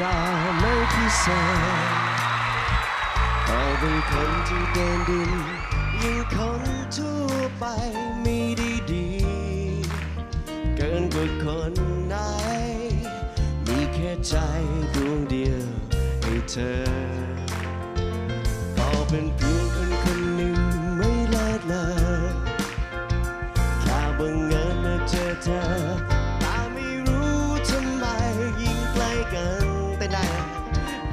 ดาไม่พิเศษเราเป็นคนที่เดินดินยิ่งคนทั่วไปมีดีดีเกินกว่าคนไหน มีแค่ใจดวงเดียวให้เธอก็เป็นเพียงคนคนหนึ่งไม่เลิศเลยแค่บังเอิญมาเจอเธอ ไม่ได้น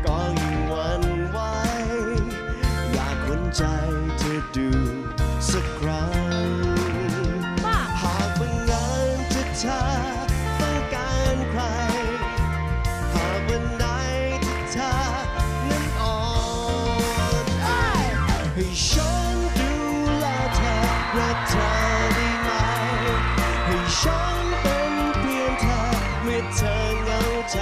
ก็ยิ่งหวั่นไหวอยากหวนใจเธอดูสักครั้งหากบังเอิญเธอเธอต้องการใคร หากวันใดที่เธอนั้นอ่อนให้ฉันดูแลเธอและเธอได้ไหมให้ฉันเป็นเพียงเธอเมื่อเธอเหงาใจ